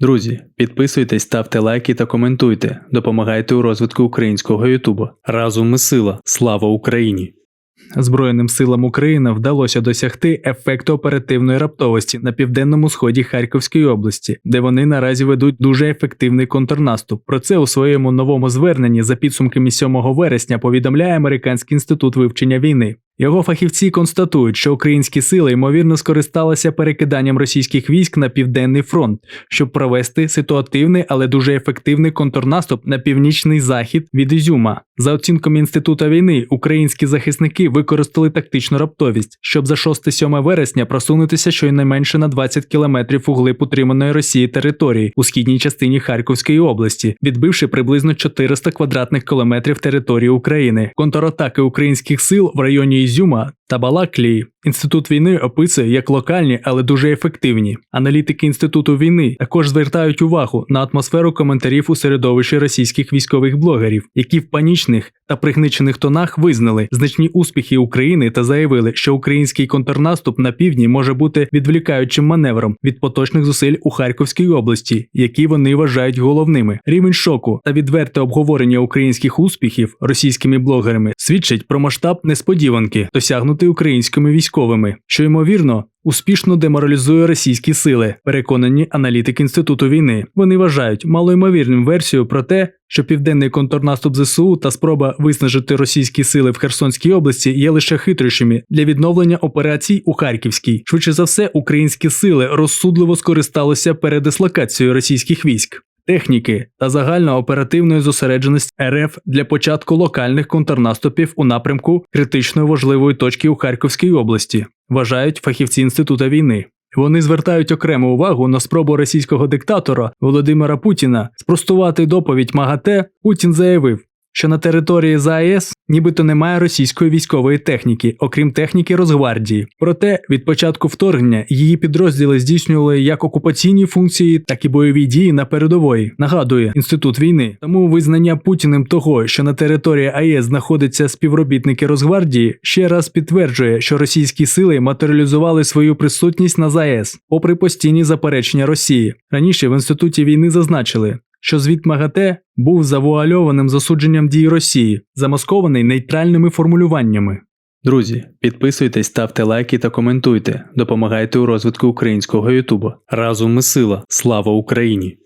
Друзі, підписуйтесь, ставте лайки та коментуйте. Допомагайте у розвитку українського Ютубу. Разом ми сила. Слава Україні! Збройним силам України вдалося досягти ефекту оперативної раптовості на південному сході Харківської області, де вони наразі ведуть дуже ефективний контрнаступ. Про це у своєму новому зверненні за підсумками 7 вересня повідомляє Американський інститут вивчення війни. Його фахівці констатують, що українські сили ймовірно скористалися перекиданням російських військ на південний фронт, щоб провести ситуативний, але дуже ефективний контрнаступ на північний захід від Ізюма. За оцінками інституту війни, українські захисники використали тактичну раптовість, щоб за 6-7 вересня просунутися щонайменше на 20 кілометрів у глиб утриманої Росії території у східній частині Харківської області, відбивши приблизно 400 квадратних кілометрів території України. Контратаки українських сил в районі Ізюма та Балаклії інститут війни описує як локальні, але дуже ефективні. Аналітики інституту війни також звертають увагу на атмосферу коментарів у середовищі російських військових блогерів, які в панічних та пригничених тонах визнали значні успіхи України та заявили, що український контрнаступ на півдні може бути відвлікаючим маневром від поточних зусиль у Харківській області, які вони вважають головними. Рівень шоку та відверте обговорення українських успіхів російськими блогерами свідчить про масштаб несподіванки, досягнутий українськими військовими, що ймовірно. Успішно деморалізує російські сили, переконані аналітики інституту війни. Вони вважають малоймовірним версію про те, що південний контрнаступ ЗСУ та спроба виснажити російські сили в Херсонській області є лише хитрощами для відновлення операцій у Харківській. Швидше за все, українські сили розсудливо скористалися передислокацією російських військ. Техніки та загальнооперативної зосередженості РФ для початку локальних контрнаступів у напрямку критично важливої точки у Харківській області, вважають фахівці інституту війни. Вони звертають окрему увагу на спробу російського диктатора Володимира Путіна спростувати доповідь МАГАТЕ. Путін заявив, що на території ЗАЕС нібито немає російської військової техніки, окрім техніки Росгвардії. Проте від початку вторгнення її підрозділи здійснювали як окупаційні функції, так і бойові дії на передової. Нагадує інститут війни. Тому визнання Путіним того, що на території АЕС знаходяться співробітники Росгвардії, ще раз підтверджує, що російські сили матеріалізували свою присутність на ЗАЕС, попри постійні заперечення Росії. Раніше в інституті війни зазначили, що звіт МАГАТЕ був завуальованим засудженням дій Росії, замаскований нейтральними формулюваннями. Друзі, підписуйтесь, ставте лайки та коментуйте. Допомагайте у розвитку українського Ютубу. Разом ми сила. Слава Україні!